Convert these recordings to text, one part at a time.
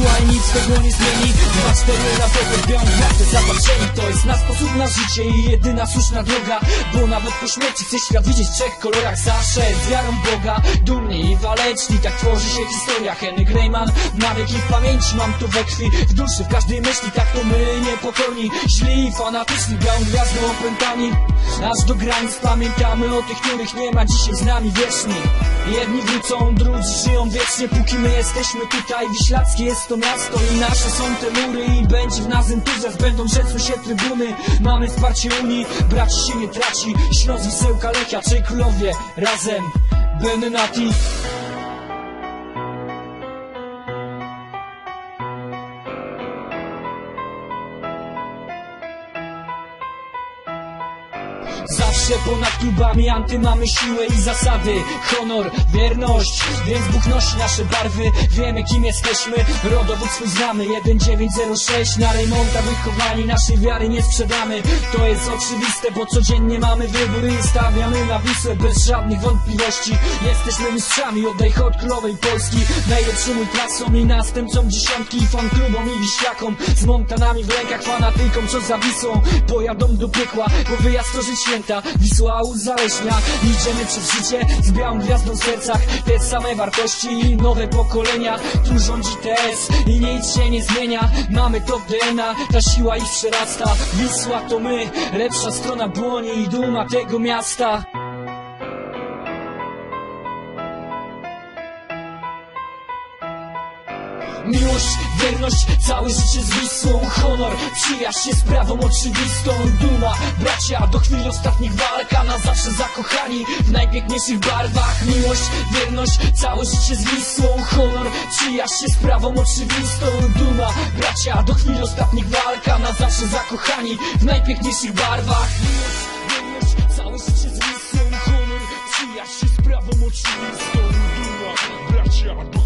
Słuchaj, nic tego nie zmieni. Dwa, cztery razy białą gwiazdę zapatrzeni To jest na sposób na życie i jedyna słuszna droga. Bo nawet po śmierci chcę świat widzieć w trzech kolorach. Zawsze z wiarą Boga, dumni i waleczni. Tak tworzy się historia. Henryk Rayman Na wieki w pamięci mam to we krwi. W duszy, w każdej myśli Tak to my niepokorni Źli i fanatyczni Białą gwiazdą opętani. Aż do granic pamiętamy. O tych, których nie ma dzisiaj z nami wieczni Jedni wrócą, drudzy żyją wiecznie Póki my jesteśmy tutaj. Wiślackie jest to miasto i nasze są te mury. I będzie w nas entuzjazm, będą rzecą się trybuny. Mamy wsparcie Unii, braci się nie traci. Śląsk, Wisełka, Lechia, czy Królowie Razem, Benny Zawsze ponad klubami anty mamy siłę i zasady. Honor, wierność, więc Bóg nosi nasze barwy. Wiemy kim jesteśmy, rodowód swój znamy 1906 na Rejmonta wychowani Naszej wiary nie sprzedamy. To jest oczywiste, bo codziennie mamy wybór I stawiamy na Wisłę bez żadnych wątpliwości. Jesteśmy mistrzami, oddaj hod królowej Polski. Najlepszym ultrasom i następcom dziesiątki. I fanklubom i wiślakom Z montanami w rękach, fanatykom co za Wisłą. Pojadą do piekła, bo wyjazd to święta. Wisła uzależnia, idziemy przez życie Z białą gwiazdą w sercach. Te same wartości i nowe pokolenia. Tu rządzi TS i nic się nie zmienia. Mamy to w DNA, ta siła ich przerasta. Wisła to my, lepsza strona błoni i duma tego miasta Miłość, wierność, całe życie z Wisłą. Honor, przyjaźń jest sprawą oczywistą. Duma, bracia, do chwili ostatnich walka Na zawsze zakochani w najpiękniejszych barwach. Miłość, wierność, całe życie z Wisłą. Honor, przyjaźń jest sprawą oczywistą. Duma, bracia, do chwili ostatnich walka Na zawsze zakochani w najpiękniejszych barwach. Miłość, wierność, całe życie z Wisłą. Honor, przyjaźń jest sprawą oczywistą. Duma, Bracia, do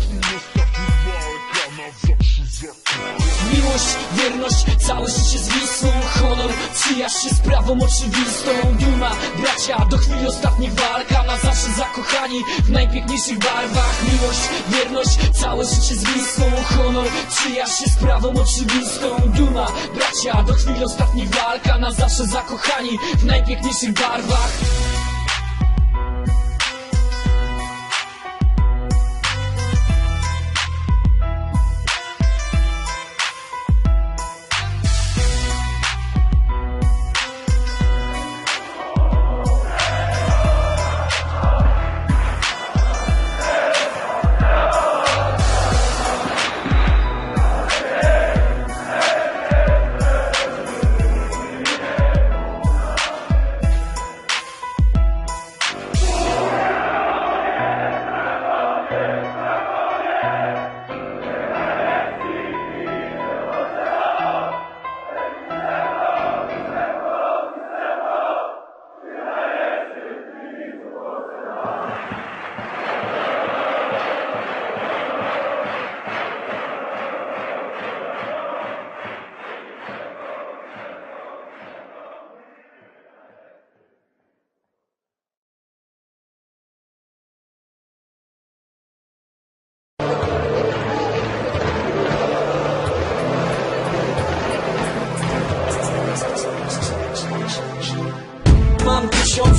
Miłość, wierność, całe życie z Wisłą. Honor, przyjaźń jest sprawą oczywistą. Duma, bracia, do chwili ostatnich walka Na zawsze zakochani w najpiękniejszych barwach. Miłość, wierność, całe życie z Wisłą. Honor, przyjaźń jest sprawą oczywistą. Duma, bracia, do chwili ostatnich walka Na zawsze zakochani w najpiękniejszych barwach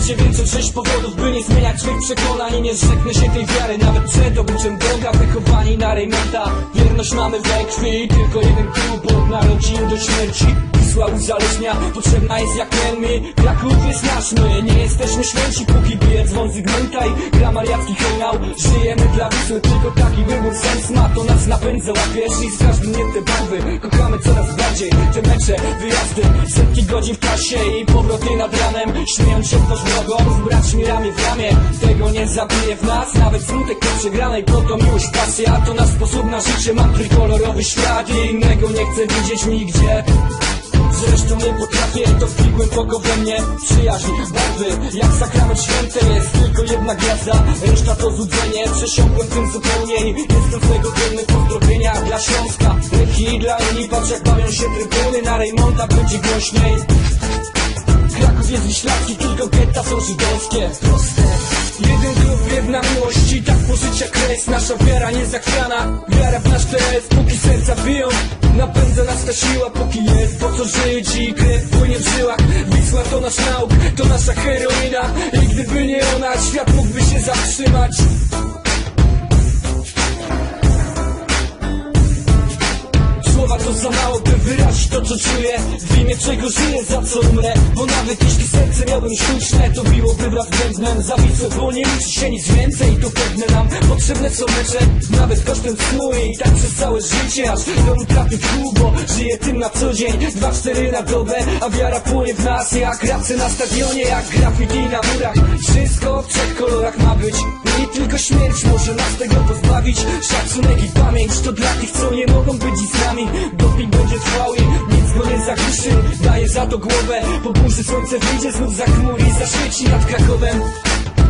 1906 powodów, by nie zmieniać swych przekonań I nie zrzeknę się tej wiary, nawet przed obliczem Boga Wychowani na Rejmonta, wierność mamy we krwi Tylko jeden klub od narodzin do śmierci Wisła uzależnia, potrzebna jest jak mi klub jest nasz, my nie jesteśmy święci Póki bije dzwon zygmunta i gra mariacki hejnał. Żyjemy dla Wisły, tylko taki wybór sens ma. To nas napędza, łapiesz i każdym dniem te barwy. Kochamy coraz bardziej wyjazdy Setki godzin w trasie i powroty nad ranem. Śmiejąc się twarz wrogom, z braćmi ramię w ramię. Tego nie zabije w nas, nawet smutek po przegranej. Po to miłość, pasja, to nasz sposób na życie. Mam trójkolorowy świat i innego nie chcę widzieć nigdzie Zresztą nie potrafię, to tkwi głęboko we mnie Przyjaźń, barwy, jak sakrament święty Jest tylko jedna gwiazda, reszta to złudzenie Przesiąkłem tym zupełnie i jestem swego godny pozdrowienia Dla Śląska, Leki dla Unii. Patrz jak bawią się trybuny, na Rejmonta będzie głośniej. Kraków jest wiślacki, tylko getta są żydowskie. Proste Jeden klub, jedna miłość i tak pożycia kres Nasza wiara niezachwiana, wiara w nasz TS Póki serca biją, napędza nas ta siła Póki jest po co żyć i krew płynie w żyłach. Wisła to nasz nauk, to nasza heroina. I gdyby nie ona, świat mógłby się zatrzymać Słowa to za mało, by wyrazić to co czuję. W imię czego żyję, za co umrę? Bo nawet jeśli serce miałbym sztuczne To biłoby względem Zawisłe, bo nie liczy się nic więcej. To pewne nam potrzebne są mecze. Nawet kosztem snu i tak przez całe życie Aż do utraty tchu, bo żyję tym na co dzień. Dwa, cztery na dobę, a wiara płynie w nas. Jak racy na stadionie, jak graffiti na murach. Wszystko w trzech kolorach ma być śmierć może nas tego pozbawić. Szacunek i pamięć to dla tych, co nie mogą być z nami. Doping będzie trwały, nic go nie zagłuszy Daje za to głowę, po burzy słońce wyjdzie znów za chmur i zaświeci nad Krakowem.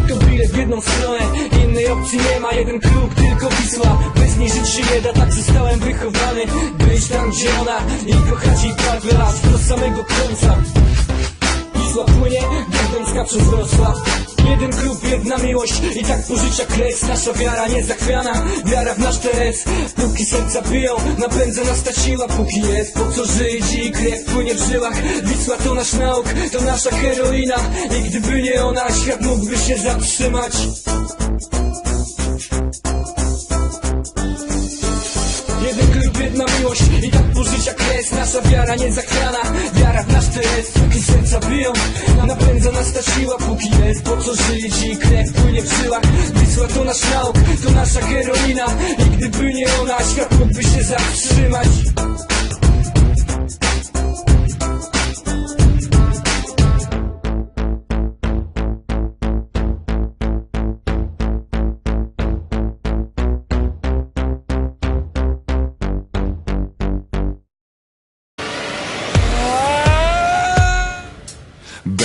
To bilet w jedną stronę, innej opcji nie ma. Jeden klub, tylko Wisła Bez niej żyć się nie da, tak zostałem wychowany Być tam gdzie ona. I kochać jej parę lat Do samego końca Wisła płynie, Gdańska przez Wrocław Jeden klub, jedna miłość i tak po życia kres. Nasza wiara niezachwiana, wiara w nasz TS Póki serca biją, napędza nas ta siła. Póki jest po co żyć i krew płynie w żyłach. Wisła to nasz nauk, to nasza heroina. I gdyby nie ona, świat mógłby się zatrzymać. Jeden klub, jedna miłość i tak po życia kres Nasza wiara niezachwiana, wiara w nasz TS Póki serca biją, napędza nas ta siła. Póki jest po co żyć? I krew płynie w żyłach Wisła to nasz nauk, to nasza heroina. I gdyby nie ona, świat mógłby się zatrzymać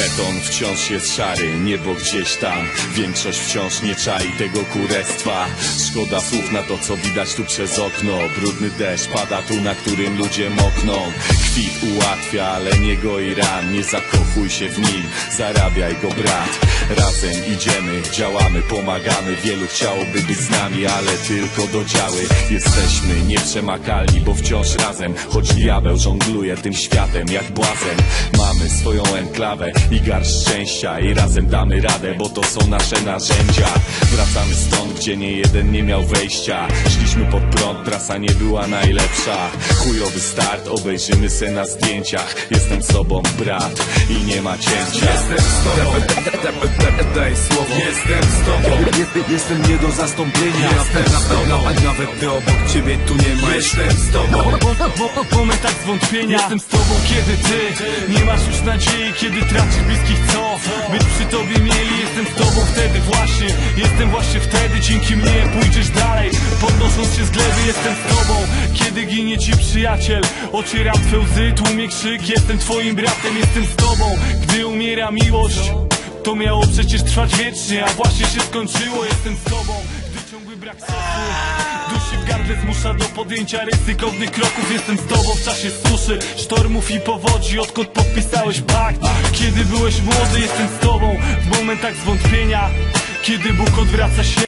Beton wciąż jest szary, niebo gdzieś tam. Większość wciąż nie czai tego kurestwa. Szkoda słów na to, co widać tu przez okno. Brudny deszcz pada tu, na którym ludzie mokną. Kwit ułatwia, ale nie goi ran. Nie zakochuj się w nim, zarabiaj go brat. Razem idziemy, działamy, pomagamy. Wielu chciałoby być z nami, ale tylko do działy. Jesteśmy nieprzemakalni, bo wciąż razem. Choć diabeł żongluje tym światem jak błazen. Mamy swoją enklawę i garść szczęścia I razem damy radę, bo to są nasze narzędzia. Wracamy stąd, gdzie nie jeden nie miał wejścia. Szliśmy pod prąd, trasa nie była najlepsza. Chujowy start, obejrzymy se na zdjęciach. Jestem z tobą brat i nie ma cięcia. Jestem z słowo. Jestem z tobą. Jestem, jestem nie do zastąpienia. Jestem z tobą. A nawet ty obok ciebie tu nie ma. Jestem z tobą. W momentach zwątpienia. Jestem z tobą kiedy ty Nie masz już nadziei kiedy tracisz bliskich co? Być przy tobie mieli Jestem z tobą wtedy właśnie. Jestem właśnie wtedy Dzięki mnie pójdziesz dalej. Podnosząc się z gleby Jestem z tobą. Kiedy ginie ci przyjaciel Ocieram twe łzy Tłumie krzyk. Jestem twoim bratem Jestem z tobą. Gdy umiera miłość to miało przecież trwać wiecznie, a właśnie się skończyło. Jestem z tobą, gdy ciągły brak sosu Dusi w gardle zmusza do podjęcia ryzykownych kroków. Jestem z tobą w czasie suszy, sztormów i powodzi Odkąd podpisałeś pakt. Kiedy byłeś młody, jestem z tobą W momentach zwątpienia. Kiedy Bóg odwraca się